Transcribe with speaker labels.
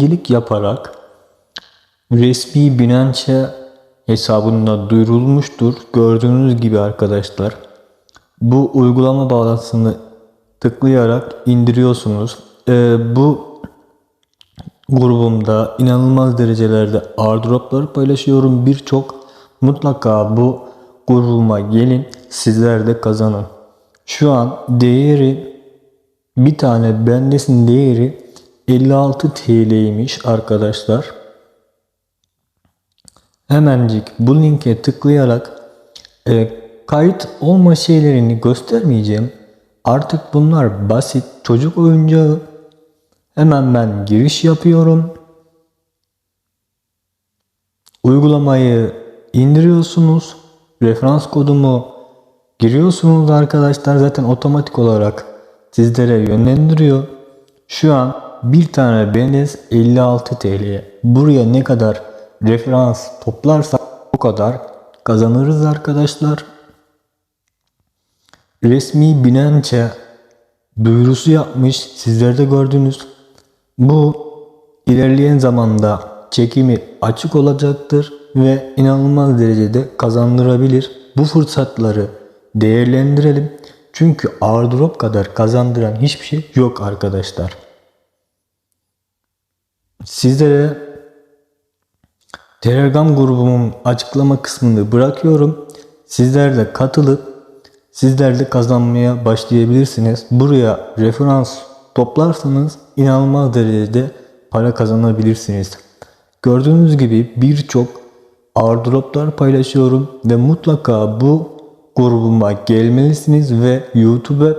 Speaker 1: birincilik yaparak resmi Binance hesabında duyurulmuştur. Gördüğünüz gibi arkadaşlar bu uygulama bağlantısını tıklayarak indiriyorsunuz. Ee, bu grubumda inanılmaz derecelerde airdropları paylaşıyorum. Birçok mutlaka bu grubuma gelin sizler de kazanın. Şu an değeri bir tane bendesin değeri 56 TL'ymiş arkadaşlar. Hemencik bu linke tıklayarak e, kayıt olma şeylerini göstermeyeceğim. Artık bunlar basit çocuk oyuncağı. Hemen ben giriş yapıyorum. Uygulamayı indiriyorsunuz. Referans kodumu giriyorsunuz arkadaşlar. Zaten otomatik olarak sizlere yönlendiriyor. Şu an bir tane beniz 56 TL'ye. Buraya ne kadar referans toplarsak o kadar kazanırız arkadaşlar. Resmi Binance duyurusu yapmış. Sizler de gördünüz. Bu ilerleyen zamanda çekimi açık olacaktır ve inanılmaz derecede kazandırabilir. Bu fırsatları değerlendirelim. Çünkü airdrop kadar kazandıran hiçbir şey yok arkadaşlar. Sizlere Telegram grubumun açıklama kısmını bırakıyorum. Sizler de katılıp sizler de kazanmaya başlayabilirsiniz. Buraya referans toplarsanız inanılmaz derecede para kazanabilirsiniz. Gördüğünüz gibi birçok airdroplar paylaşıyorum ve mutlaka bu grubuma gelmelisiniz ve YouTube'a